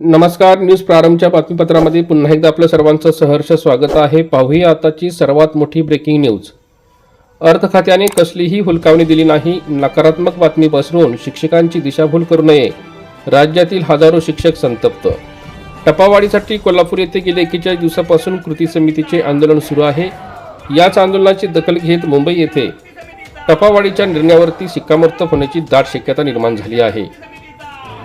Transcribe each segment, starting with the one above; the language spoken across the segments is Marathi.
नमस्कार न्यूज प्रारंभच्या बातमीपत्रामध्ये पुन्हा एकदा आपल्या सर्वांचं सहर्ष स्वागत आहे. पाहूया आताची सर्वात मोठी ब्रेकिंग न्यूज अर्थ खात्याने कसलीही हुलकावणी दिली नाही. नकारात्मक बातमी पसरून शिक्षकांची दिशाभूल करू नये. राज्यातील हजारो शिक्षक संतप्त. टपावाडीसाठी कोल्हापूर येथे गेले एकेचाळीस दिवसापासून कृती समितीचे आंदोलन सुरू आहे. याच आंदोलनाची दखल घेत मुंबई येथे टपावाडीच्या निर्णयावरती शिक्कामोर्तब होण्याची दाट शक्यता निर्माण झाली आहे.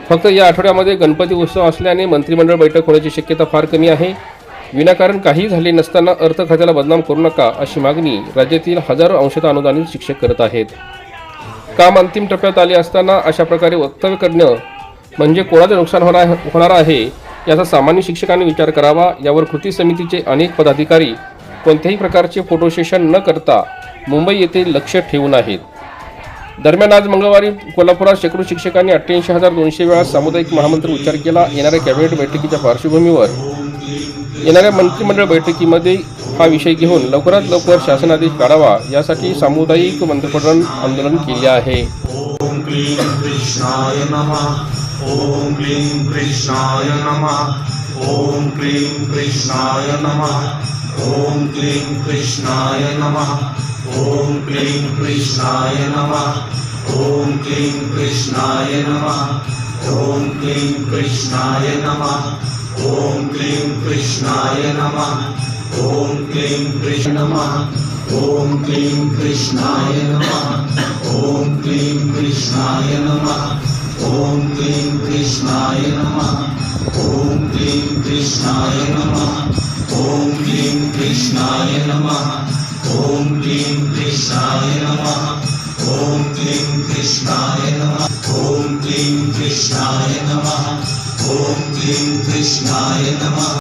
फक्त या आठवड्यामध्ये गणपती उत्सव असल्याने मंत्रिमंडळ बैठक होण्याची शक्यता फार कमी आहे. विनाकारण काही झाले नसताना अर्थ खात्याला बदनाम करू नका अशी मागणी राज्यातील हजारो अंशतः अनुदानित शिक्षक करत आहेत. काम अंतिम टप्प्यात आले असताना अशा प्रकारे वक्तव्य करणं म्हणजे कोणाचं नुकसान होणार होणार आहे याचा सामान्य शिक्षकांनी विचार करावा. यावर कृती समितीचे अनेक पदाधिकारी कोणत्याही प्रकारचे फोटो सेशन न करता मुंबई येथे लक्ष ठेवून आहेत. दरम्यान आज मंगळवारी कोल्हापुरात शेकडो शिक्षकांनी अठ्ठ्याऐंशी हजार दोनशे वेळा सामुदायिक महामंत्र उच्चार केला. येणाऱ्या कॅबिनेट बैठकीच्या पार्श्वभूमीवर येणाऱ्या मंत्रिमंडळ बैठकीमध्ये हा विषय घेऊन लवकरात लवकर शासनादेश काढावा यासाठी सामुदायिक मंत्रपठण आंदोलन केले आहे. क्लीं कृष्णाय ॐ क्लीं कृष्णाय नमः. ॐ क्लीं कृष्णाय नमः. ॐ क्लीं कृष्णाय नमः ॐ क्लीं कृष्णाय नमः ॐ क्लीं कृष्णाय नमः ॐ क्लीं कृष्णाय नमः ॐ क्लीं कृष्णाय नमः ॐ क्लीं कृष्ण नमः ॐ क्लीं कृष्णाय नमः ॐ क्लीं कृष्णाय नमः ॐ क्लीं कृष्णाय नमः ॐ क्लीं कृष्णाय नमः ॐ क्लीं कृष्णाय नमः। ॐ क्लीं कृष्णाय नमः। ॐ क्लीं कृष्णाय नमः। ॐ क्लीं कृष्णाय नमः। ॐ क्लीं कृष्णाय नमः